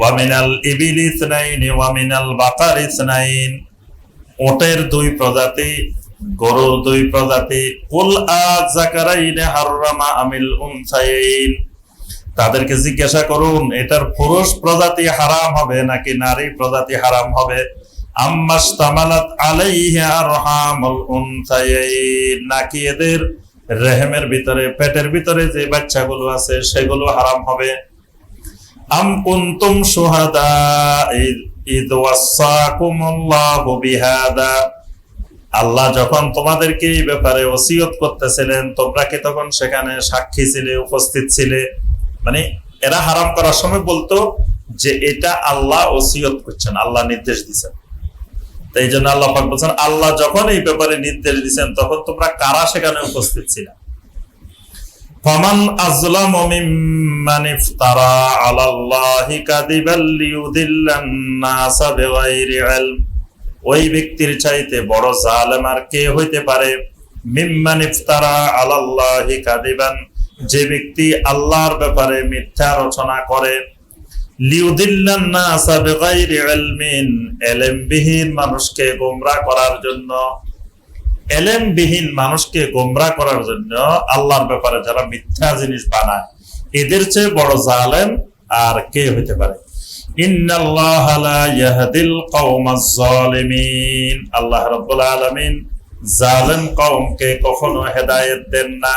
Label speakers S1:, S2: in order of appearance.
S1: ওয়ামিনাল evil ইসনাইন ওয়ামিনাল বাকার ইসনাইন ওটের দুই প্রজাতি, গরুর দুই প্রজাতি। কুল আজ জাকারাইনে হাররামা আমিল উনসাইন। তাদেরকে জিজ্ঞাসা করুন, এটার পুরুষ প্রজাতি হারাম হবে নাকি নারী প্রজাতি হারাম হবে? আম্মাস্তামালাত আলাইহি আরহামুল উনসাইন। নাকি এদের রেহেমের ভিতরে, পেটের ভিতরে যে বাচ্চাগুলো আছে, সেগুলো হারাম হবে? আম কুনতুম বিহাদা। আল্লাহ যখন তোমাদেরকে এই ব্যাপারে ওসিয়ত করতেছিলেন, তোমরা কি তখন সেখানে সাক্ষী ছিলে, উপস্থিত ছিলে? মানে এরা হারাম করার সময় বলতো যে এটা আল্লাহ ওসিয়ত করছেন, আল্লাহ নির্দেশ দিচ্ছেন তো এই জন্য আল্লাহ বলছেন, আল্লাহ যখন এই ব্যাপারে নির্দেশ দিচ্ছেন তখন তোমরা কারা সেখানে উপস্থিত ছিল? فمن أظلم ممن افترى على الله كذبا ليضل الناس بغير علم ওই ব্যক্তির চাইতে বড় জালেম আর কে হইতে পারে মিম্মান ইফতারা আলাল্লাহি কাদিবান যে ব্যক্তি আল্লাহর ব্যাপারে মিথ্যা রচনা করে লিউদিল্লান নাসা বিগাইরি ইলমিন এলেমবিহীন মানুষকে গোমরা করার জন্য এলেমবিহীন মানুষকে গোমরা করার জন্য আল্লাহর ব্যাপারে যারা মিথ্যা জিনিস বানায়, এদের চেয়ে বড় জালেম আর কে হইতে পারে? আল্লাহ রবাহ আলমিন জালেম কওমকে কখনো হেদায়েত দেন না।